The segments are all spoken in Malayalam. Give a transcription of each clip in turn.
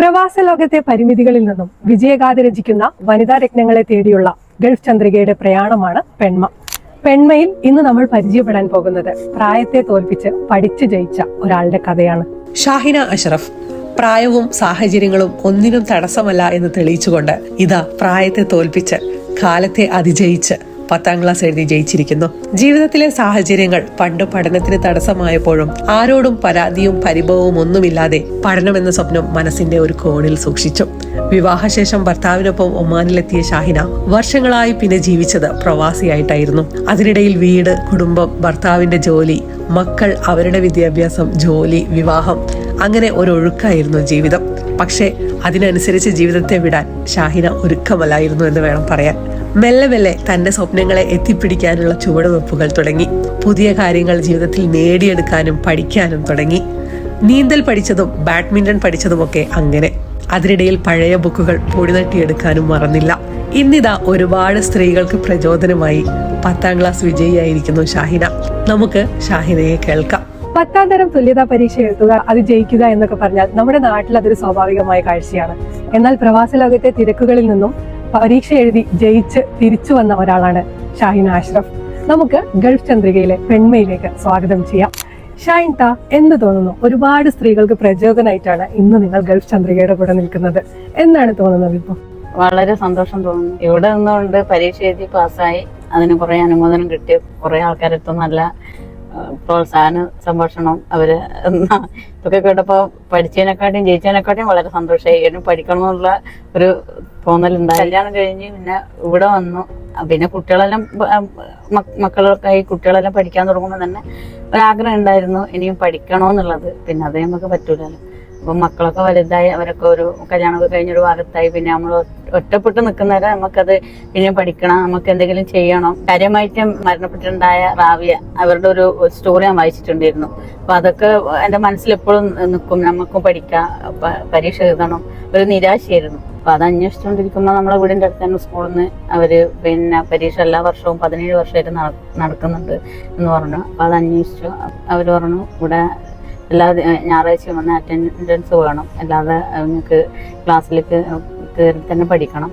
പ്രവാസ ലോകത്തെ പരിമിതികളിൽ നിന്നും വിജയഗാഥ രചിക്കുന്ന വനിതാ രത്നങ്ങളെ തേടിയുള്ള ഗൾഫ് ചന്ദ്രികയുടെ പ്രയാണമാണ് പെൺമ പെൺമയിൽ ഇന്ന് നമ്മൾ പരിചയപ്പെടാൻ പോകുന്നത് പ്രായത്തെ തോൽപ്പിച്ച് പഠിച്ചു ജയിച്ച ഒരാളുടെ കഥയാണ്. ഷാഹിന അഷറഫ് പ്രായവും സാഹചര്യങ്ങളും ഒന്നിനും തടസ്സമല്ല എന്ന് തെളിയിച്ചുകൊണ്ട് ഇതാ പ്രായത്തെ തോൽപ്പിച്ച് കാലത്തെ അതിജയിച്ച് പത്താം ക്ലാസ് എഴുതി ജയിച്ചിരിക്കുന്നു. ജീവിതത്തിലെ സാഹചര്യങ്ങൾ പണ്ട് പഠനത്തിന് തടസ്സമായപ്പോഴും ആരോടും പരാതിയും പരിഭവവും ഒന്നുമില്ലാതെ പഠനമെന്ന സ്വപ്നം മനസ്സിന്റെ ഒരു കോണിൽ സൂക്ഷിച്ചു. വിവാഹശേഷം ഭർത്താവിനൊപ്പം ഒമാനിലെത്തിയ ഷാഹിന വർഷങ്ങളായി പിന്നെ ജീവിച്ചത് പ്രവാസിയായിട്ടായിരുന്നു. അതിനിടയിൽ വീട് കുടുംബം ഭർത്താവിന്റെ ജോലി മക്കൾ അവരുടെ വിദ്യാഭ്യാസം ജോലി വിവാഹം അങ്ങനെ ഒരൊഴുക്കായിരുന്നു ജീവിതം. പക്ഷേ അതിനനുസരിച്ച് ജീവിതത്തെ വിടാൻ ഷാഹിന ഒരുക്കമല്ലായിരുന്നു എന്ന് വേണം പറയാൻ. മെല്ലെ മെല്ലെ തന്റെ സ്വപ്നങ്ങളെ എത്തിപ്പിടിക്കാനുള്ള ചുവടുവെപ്പുകൾ തുടങ്ങി. പുതിയ കാര്യങ്ങൾ ജീവിതത്തിൽ നേടിയെടുക്കാനും പഠിക്കാനും തുടങ്ങി. നീന്തൽ പഠിച്ചതും ബാഡ്മിന്റൺ പഠിച്ചതുമൊക്കെ അങ്ങനെ. അതിനിടയിൽ പഴയ ബുക്കുകൾ പൊടി തട്ടിയെടുക്കാനും മറന്നില്ല. ഇന്നിതാ ഒരുപാട് സ്ത്രീകൾക്ക് പ്രചോദനമായി പത്താം ക്ലാസ് വിജയിയായിരിക്കുന്നു ഷാഹിന. നമുക്ക് ഷാഹിനയെ കേൾക്കാം. പത്താം തരം തുല്യതാ പരീക്ഷ എഴുതുക അത് ജയിക്കുക എന്നൊക്കെ പറഞ്ഞാൽ നമ്മുടെ നാട്ടിൽ അതൊരു സ്വാഭാവികമായ കാഴ്ചയാണ്. എന്നാൽ പ്രവാസ ലോകത്തെ തിരക്കുകളിൽ നിന്നും പരീക്ഷ എഴുതി ജയിച്ച് തിരിച്ചു വന്ന ഒരാളാണ് ഷാഹിൻ അഷ്റഫ്. നമുക്ക് ഗൾഫ് ചന്ദ്രികയിലെ പെൺമയിലേക്ക് സ്വാഗതം ചെയ്യാം. ഷൈൻ ത എന്ന് തോന്നുന്നു? ഒരുപാട് സ്ത്രീകൾക്ക് പ്രചോദനമായിട്ടാണ് ഇന്ന് നിങ്ങൾ ഗൾഫ് ചന്ദ്രികയുടെ കൂടെ നിൽക്കുന്നത്. എന്നാണ് തോന്നുന്നത് ഇപ്പോൾ വളരെ സന്തോഷം തോന്നുന്നു. ഇവിടെ നിന്നുകൊണ്ട് പരീക്ഷ എഴുതി പാസ്സായി. അതിന് കുറെ അനുമോദനം കിട്ടി കുറെ ആൾക്കാരെത്തും നല്ല പ്രോത്സാഹന സംഭാഷണം അവർ ഇതൊക്കെ കേട്ടപ്പോ പഠിച്ചതിനെക്കാട്ടിയും ജയിച്ചതിനെക്കാട്ടിയും വളരെ സന്തോഷമായി. പഠിക്കണമെന്നുള്ള ഒരു തോന്നലുണ്ടായി. കല്യാണം കഴിഞ്ഞ് പിന്നെ ഇവിടെ വന്നു. പിന്നെ കുട്ടികളെല്ലാം മക്കളൊക്കെ കുട്ടികളെല്ലാം പഠിക്കാൻ തുടങ്ങുമ്പോൾ തന്നെ ഒരാഗ്രഹം ഉണ്ടായിരുന്നു ഇനിയും പഠിക്കണമെന്നുള്ളത് പിന്നെ അതേ നമുക്ക് പറ്റൂലല്ലോ. അപ്പൊ മക്കളൊക്കെ വലുതായി അവരൊക്കെ ഒരു കല്യാണമൊക്കെ കഴിഞ്ഞൊരു ഭാഗത്തായി. പിന്നെ നമ്മൾ ഒറ്റപ്പെട്ട് നിൽക്കുന്നവരെ നമുക്കത് പിന്നെ പഠിക്കണം നമുക്ക് എന്തെങ്കിലും ചെയ്യണം. കാര്യമായിട്ട് മരണപ്പെട്ടിട്ടുണ്ടായ റാവിയ അവരുടെ ഒരു സ്റ്റോറി ഞാൻ വായിച്ചിട്ടുണ്ടായിരുന്നു. അപ്പൊ അതൊക്കെ എന്റെ മനസ്സിൽ എപ്പോഴും നിൽക്കും നമുക്കും പഠിക്കാം പരീക്ഷ എഴുതണം. ഒരു നിരാശയായിരുന്നു. അപ്പൊ അത് അന്വേഷിച്ചുകൊണ്ടിരിക്കുമ്പോൾ നമ്മളെ വീടിന്റെ അടുത്ത് തന്നെ സ്കൂളിൽ നിന്ന് അവർ പിന്നെ പരീക്ഷ എല്ലാ വർഷവും പതിനേഴ് വർഷമായിട്ട് നട- നടക്കുന്നുണ്ട് എന്ന് പറഞ്ഞു. അപ്പൊ അത് അന്വേഷിച്ചു. അവർ പറഞ്ഞു ഇവിടെ എല്ലാ ഞായറാഴ്ചയും വന്ന് അറ്റൻഡൻസ് വേണം. അല്ലാതെ നിങ്ങൾക്ക് ക്ലാസ്സിലേക്ക് കയറി തന്നെ പഠിക്കണം.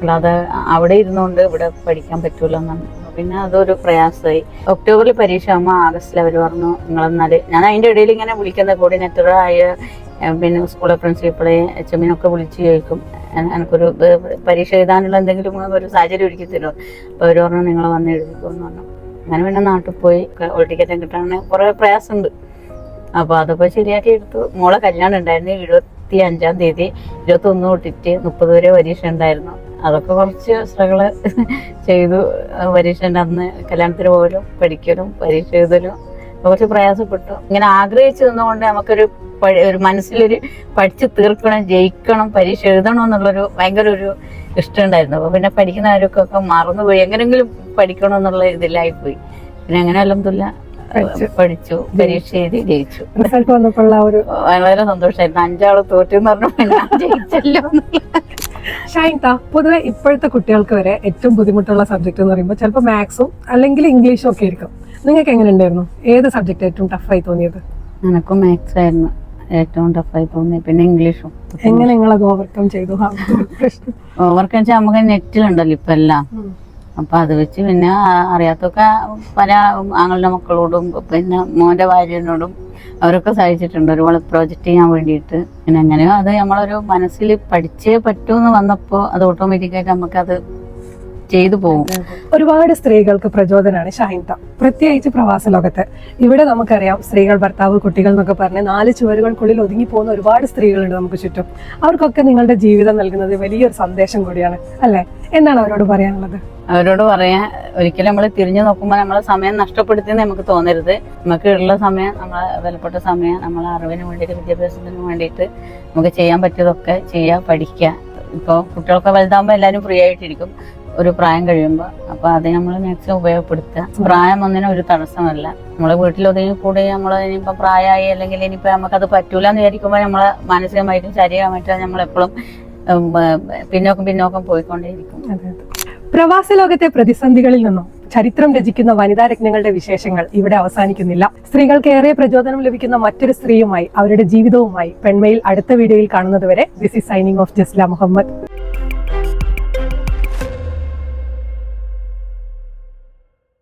അല്ലാതെ അവിടെ ഇരുന്നുകൊണ്ട് ഇവിടെ പഠിക്കാൻ പറ്റൂല എന്നാണ്. പിന്നെ അതൊരു പ്രയാസമായി. ഒക്ടോബറിൽ പരീക്ഷ ആകുമ്പോൾ ആഗസ്റ്റിൽ അവർ പറഞ്ഞു നിങ്ങളെന്നാൽ ഞാൻ അതിന്റെ ഇടയിൽ ഇങ്ങനെ വിളിക്കുന്ന കോർഡിനേറ്ററായ പിന്നെ സ്കൂളിലെ പ്രിൻസിപ്പളെ എച്ച് എമ്മിനൊക്കെ വിളിച്ച് ചോദിക്കും. എനിക്കൊരു പരീക്ഷ എഴുതാനുള്ള എന്തെങ്കിലും ഒരു സാഹചര്യം ഒരുക്കി തരുമോ അപ്പോൾ അവർ പറഞ്ഞു നിങ്ങൾ വന്ന് എഴുതിക്കോന്ന് പറഞ്ഞു. അങ്ങനെ പിന്നെ നാട്ടിൽ പോയി ഹോൾ ടിക്കറ്റ് കിട്ടാൻ കുറേ പ്രയാസമുണ്ട്. അപ്പൊ അതൊക്കെ ശരിയാക്കി എടുത്തു. മോളെ കല്യാണം ഉണ്ടായിരുന്നു എഴുപത്തി അഞ്ചാം തീയതി. ഇരുപത്തി ഒന്ന് തൊട്ടിട്ട് മുപ്പത് വരെ പരീക്ഷ ഉണ്ടായിരുന്നു. അതൊക്കെ കുറച്ച് സ്ട്രഗിൾ ചെയ്തു. പരീക്ഷന്റെ അന്ന്. കല്യാണത്തിന് പോലും പഠിക്കലും പരീക്ഷ എഴുതലും കുറച്ച് പ്രയാസപ്പെട്ടു. ഇങ്ങനെ ആഗ്രഹിച്ചു നിന്നുകൊണ്ട് നമുക്കൊരു ഒരു മനസ്സിലൊരു പഠിച്ചു തീർക്കണം ജയിക്കണം പരീക്ഷ എഴുതണം എന്നുള്ളൊരു ഭയങ്കര ഒരു ഇഷ്ടം ഉണ്ടായിരുന്നു അപ്പൊ പിന്നെ ആരൊക്കെ മറന്നുപോയി. എങ്ങനെങ്കിലും പഠിക്കണം എന്നുള്ള ഇതിലായി പോയി പിന്നെ അങ്ങനെ അലഹമില്ല പഠിച്ചു. പരീക്ഷ എഴുതി ജയിച്ചു. റിസൾട്ട് ഒരു വളരെ സന്തോഷമായിരുന്നു അഞ്ചാൾ തോറ്റു എന്ന് പറഞ്ഞു ഞാൻ ജയിച്ചല്ലോ ഷൈൻത പൊതുവെ ഇപ്പോഴത്തെ കുട്ടികൾക്ക് വരെ ഏറ്റവും ബുദ്ധിമുട്ടുള്ള സബ്ജക്ട് എന്ന് പറയുമ്പോൾ ചിലപ്പോൾ മാത്സും അല്ലെങ്കിൽ ഇംഗ്ലീഷും ഒക്കെ ആയിരിക്കും. നിങ്ങൾക്ക് എങ്ങനെ ഉണ്ടായിരുന്നു? ഏത് സബ്ജക്ട് ഏറ്റവും ടഫായി തോന്നിയത്? എനക്കും മാത്സ് ആയിരുന്നു ഏറ്റവും ടഫായി തോന്നി പിന്നെ ഇംഗ്ലീഷും എങ്ങനെ നിങ്ങൾ അത് ഓവർകം ചെയ്തു ഓവർകം ചെയ്യാൻ വെച്ചാൽ നമുക്ക് നെറ്റിലുണ്ടല്ലോ ഇപ്പൊ എല്ലാം. അപ്പൊ അത് വെച്ച് പിന്നെ അറിയാത്തൊക്കെ പല ആങ്ങളുടെ മക്കളോടും പിന്നെ മോന്റെ ഭാര്യനോടും അവരൊക്കെ സഹായിച്ചിട്ടുണ്ട്. ഒരുപാട് പ്രോജക്റ്റ് ചെയ്യാൻ വേണ്ടിയിട്ട്. പിന്നെ എങ്ങനെയോ അത് നമ്മളൊരു മനസ്സിൽ പഠിച്ചേ പറ്റൂ എന്ന് വന്നപ്പോൾ അത് ഓട്ടോമാറ്റിക്കായിട്ട് നമുക്കത് ചെയ്തു പോകും ഒരുപാട് സ്ത്രീകൾക്ക് പ്രചോദനമാണ് ഷാഹിൻത. പ്രത്യേകിച്ച് പ്രവാസ ലോകത്ത്. ഇവിടെ നമുക്കറിയാം സ്ത്രീകൾ ഭർത്താവ് കുട്ടികൾ എന്നൊക്കെ പറഞ്ഞ് നാല് ചുവരുകൾക്കുള്ളിൽ ഒതുങ്ങി പോകുന്ന ഒരുപാട് സ്ത്രീകളുണ്ട് നമുക്ക് ചുറ്റും. അവർക്കൊക്കെ നിങ്ങളുടെ ജീവിതം നൽകുന്നത് വലിയൊരു സന്ദേശം കൂടിയാണ് അല്ലേ? എന്താണ് അവരോട് പറയാനുള്ളത്? അവരോട് പറയാൻ ഒരിക്കലും നമ്മൾ തിരിഞ്ഞു നോക്കുമ്പോൾ നമ്മളെ സമയം നഷ്ടപ്പെടുത്തിയെന്ന് നമുക്ക് തോന്നരുത്. നമുക്ക് ഉള്ള സമയം നമ്മളെ വിലപ്പെട്ട സമയം നമ്മളെ അറിവിന് വേണ്ടിയിട്ട് വിദ്യാഭ്യാസത്തിന് വേണ്ടിയിട്ട് നമുക്ക് ചെയ്യാൻ പറ്റിയതൊക്കെ ചെയ്യുക പഠിക്കുക ഇപ്പോൾ കുട്ടികളൊക്കെ വലുതാകുമ്പോൾ എല്ലാവരും ഫ്രീ ആയിട്ടിരിക്കും. ഒരു പ്രായം കഴിയുമ്പോൾ അപ്പോൾ അത് നമ്മൾ മാക്സിമം ഉപയോഗപ്പെടുത്തുക. പ്രായം ഒന്നിനും ഒരു തടസ്സമല്ല. നമ്മളെ വീട്ടിൽ ഒതുങ്ങി കൂടി നമ്മൾ ഇനിയിപ്പോൾ പ്രായമായി അല്ലെങ്കിൽ ഇനിയിപ്പോൾ നമുക്കത് പറ്റൂല എന്ന് വിചാരിക്കുമ്പോൾ നമ്മളെ മാനസികമായിട്ടും ശാരീരികമായിട്ടും നമ്മളെപ്പോഴും എപ്പോഴും പിന്നോക്കം പിന്നോക്കം പോയിക്കൊണ്ടേയിരിക്കും. പ്രവാസ ലോകത്തെ പ്രതിസന്ധികളിൽ നിന്നും ചരിത്രം രചിക്കുന്ന വനിതാ രത്നങ്ങളുടെ വിശേഷങ്ങൾ ഇവിടെ അവസാനിക്കുന്നില്ല. സ്ത്രീകൾക്ക് ഏറെ പ്രചോദനം ലഭിക്കുന്ന മറ്റൊരു സ്ത്രീയുമായി അവരുടെ ജീവിതവുമായി പെൺമയിൽ അടുത്ത വീഡിയോയിൽ കാണുന്നതുവരെ this is signing off Jasla Muhammad